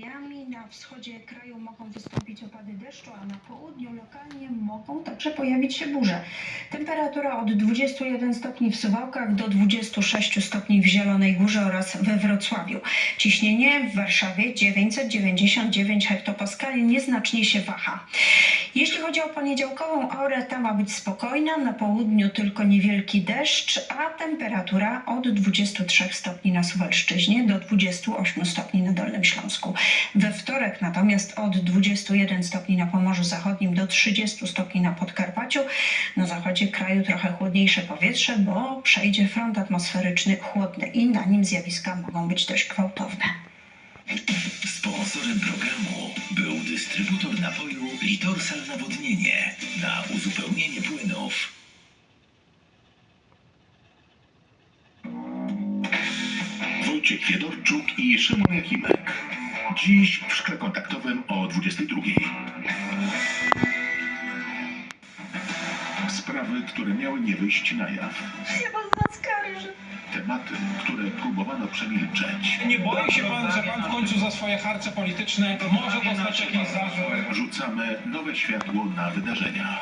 dniami na wschodzie kraju mogą wystąpić opady deszczu, a na południu lokalnie mogą także pojawić się burze. Temperatura od 21 stopni w Suwałkach do 26 stopni w Zielonej Górze oraz we Wrocławiu. Ciśnienie w Warszawie 999 hektopaskali nieznacznie się waha. Jeśli chodzi o poniedziałkową aurę, ta ma być spokojna, na południu tylko niewielki deszcz, a temperatura od 23 stopni na Suwalszczyźnie do 28 stopni na Dolnym Śląsku. We wtorek natomiast od 21 stopni na Pomorzu Zachodnim do 30 stopni na Podkarpaciu. Na zachodzie kraju trochę chłodniejsze powietrze, bo przejdzie front atmosferyczny chłodny i na nim zjawiska mogą być dość gwałtowne. Sponsorem programu był dystrybutor napoju Litorsal Nawodnienie na uzupełnienie płynów. Wojciech Jedorczuk i Szymon Jakimek. Dziś w szkle kontaktowym o 22. Sprawy, które miały nie wyjść na jaw. Chyba zaskarży. Tematy, które próbowano przemilczeć. Nie boi się pan, że pan w końcu za swoje harce polityczne może dostać jakiś zarzut? Rzucamy nowe światło na wydarzenia.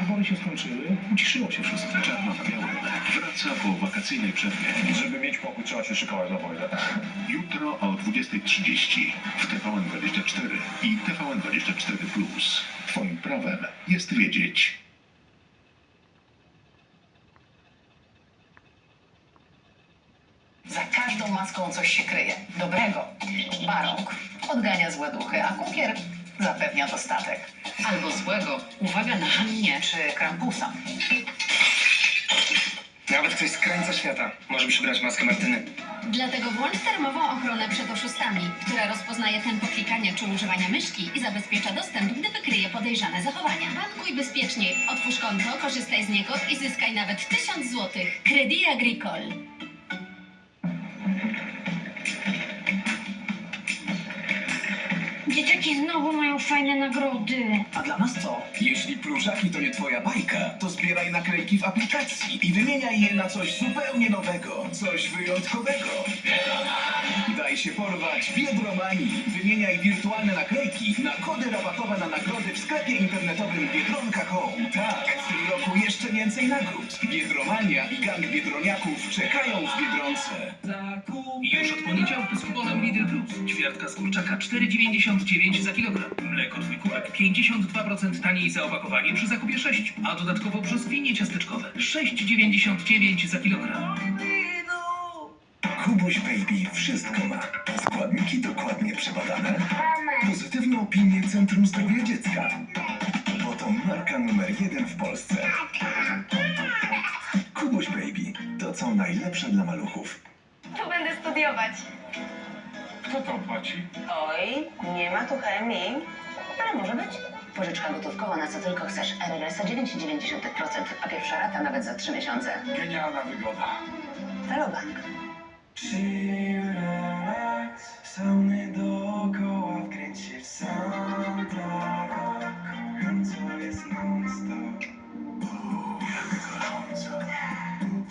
Wybory się skończyły, uciszyło się wszystko. Czarno na białym wraca po wakacyjnej przerwie. Żeby mieć pokój, trzeba się szykować na wojnę. Jutro o 20.30 w TVN24 i TVN24+. Twoim prawem jest wiedzieć. Za każdą maską coś się kryje. Dobrego. Barąg odgania złe duchy, a kukier zapewnia dostatek. Albo złego. Uwaga na Hannie czy Krampusa. Nawet ktoś z krańca świata może mi brać maskę Martyny. Dlatego włącz termową ochronę przed oszustami, która rozpoznaje tempo klikania czy używania myszki i zabezpiecza dostęp, gdy wykryje podejrzane zachowania. Bankuj bezpieczniej, otwórz konto, korzystaj z niego i zyskaj nawet 1000 zł. Credit Agricole. Dzieciaki znowu mają fajne nagrody. A dla nas co? Jeśli pluszaki to nie twoja bajka, to zbieraj naklejki w aplikacji i wymieniaj je na coś zupełnie nowego, coś wyjątkowego. Daj się porwać Biedromanii. Wymieniaj wirtualne naklejki na kody rabatowe na nagrody w sklepie internetowym Biedronka Home. Tak, więcej nagród. Biedromania i gang biedroniaków czekają w Biedronce. Już od poniedziałku z kuponem Lidl Plus. Ćwiartka z kurczaka 4,99 za kilogram. Mleko trójkółek 52% taniej za opakowanie przy zakupie 6. A dodatkowo brzoskwinie ciasteczkowe 6,99 za kilogram. Kubuś Baby wszystko ma. Składniki dokładnie przebadane. Pozytywne opinie Centrum Zdrowia Dziecka. Najlepsze dla maluchów. Tu będę studiować. Kto to płaci? Oj, nie ma tu chemii. Ale może być. Pożyczka gotówkowa na co tylko chcesz. RRS 9,9%, a pierwsza rata nawet za 3 miesiące. Genialna wygoda. Telobank. Sauny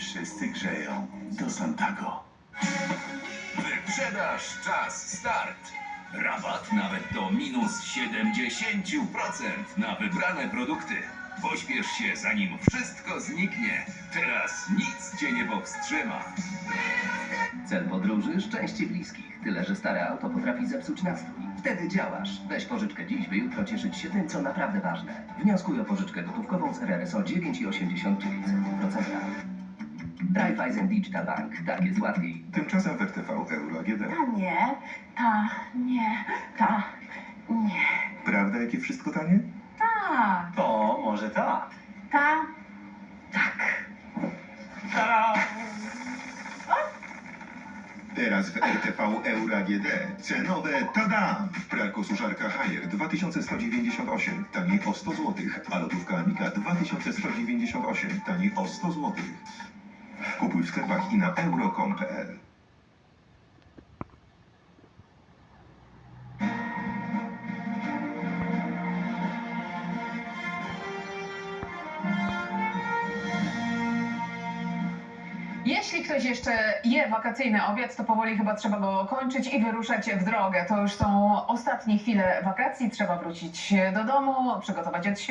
Wszyscy grzeją do Santago. Wyprzedaż czas start. Rabat nawet do minus 70% na wybrane produkty. Pośpiesz się zanim wszystko zniknie. Teraz nic cię nie powstrzyma. Cel podróży szczęście bliskich. Tyle, że stare auto potrafi zepsuć nastrój. Wtedy działasz. Weź pożyczkę dziś, by jutro cieszyć się tym, co naprawdę ważne. Wnioskuj o pożyczkę gotówkową z RRSO 9,89%. Raiffeisen Digital Bank. Tak jest łatwiej. Tymczasem w RTV Euro AGD. Ta nie, ta nie, ta nie, Prawda, jakie wszystko tanie? ta, O, może tak. ta, tak. Teraz w RTV Euro AGD cenowe tada! Pralko suszarka Haier 2198, taniej o 100 zł, a lodówka Amiga 2198, taniej o 100 zł. Kupuj w sklepach i na euro.com.pl Jeśli ktoś jeszcze je wakacyjny obiad, to powoli chyba trzeba go kończyć i wyruszać w drogę. To już są ostatnie chwile wakacji. Trzeba wrócić do domu, przygotować od siebie.